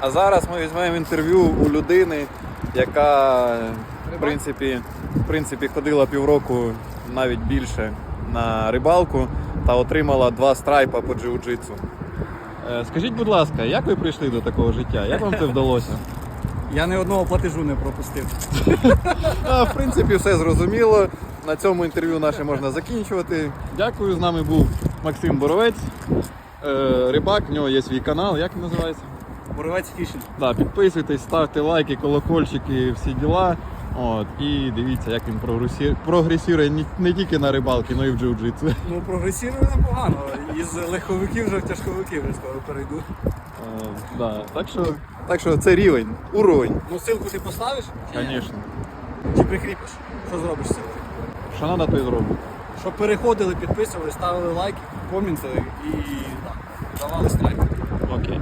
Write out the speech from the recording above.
А зараз ми візьмемо інтерв'ю у людини, яка в принципі, в принципі ходила півроку навіть більше на рибалку та отримала два страйпа по джиу-джитсу. Е, Скажіть, будь ласка, як ви прийшли до такого життя? Як вам це вдалося? Я ні одного платежу не пропустив. А, в принципі, все зрозуміло. На цьому інтерв'ю наше можна закінчувати. Дякую. З нами був Максим Боровець, е, рибак, в нього є свій канал. Як він називається? Боровець фішинг. Да, підписуйтесь, ставте лайки, колокольчики, всі діла. От, і дивіться, як він прогресі- прогресує не, не тільки на рибалки, але й в джиу-джитсу. Ну, прогресує непогано. Із легковиків вже в тяжковики вже скоро перейду. Е, да, так, що, так що це рівень, уровень, Ну, ссылку ти поставиш? звісно. Чи прикріпиш? Що зробиш з цим? Що треба, то й зробимо. Щоб переходили, підписували, ставили лайки, коменти і да, давали страйк. Окей.